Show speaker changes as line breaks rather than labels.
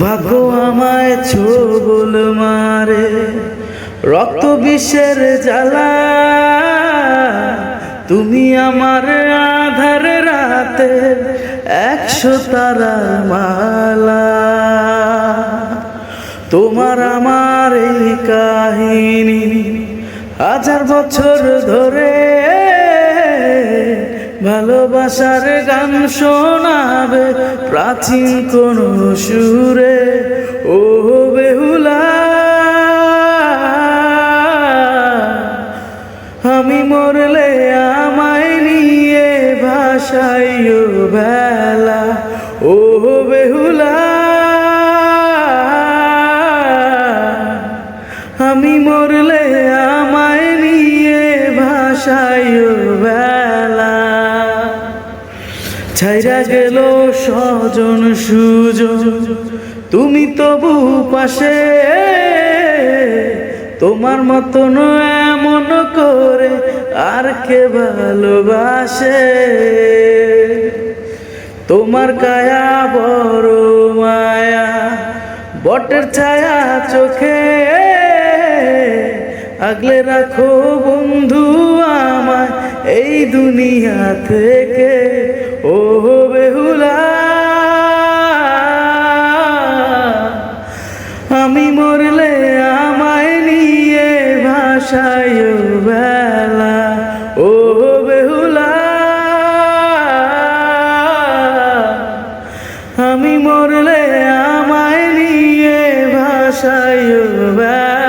ভাগ্য আমায় ছোবল মারে, রক্ত বিষের জ্বালা। তুমি আমার আধার রাতে একশো তারার মালা। তোমার আমার এই কাহিনী হাজার বছর ধরে ভালোবাসার গান শোনাবে প্রাচীন কোন সুরে, ও বেহুলা। আমি মরলে আমায় নিয়ে ভাসাইও বেলা, ও বেহুলা। আমি মরলে আমায় নিয়ে ভাসাইও বেলা। ছাইরা গেল স্বজন সুজন। তুমি তবু পাশে, তোমার মতন এমন করে আর কে ভালোবাসে? তোমার কায়া বড় মায়া, বটের ছায়া চোখে। আগলে রাখো বন্ধু আমায় এই দুনিয়া থেকে। ও বেহুলা, আমি মরলে আমায় নিয়ে ভাষায় বেলা। ও বেহুলা, আমি মরলে আমায় নিয়ে ভাষায় বেলা।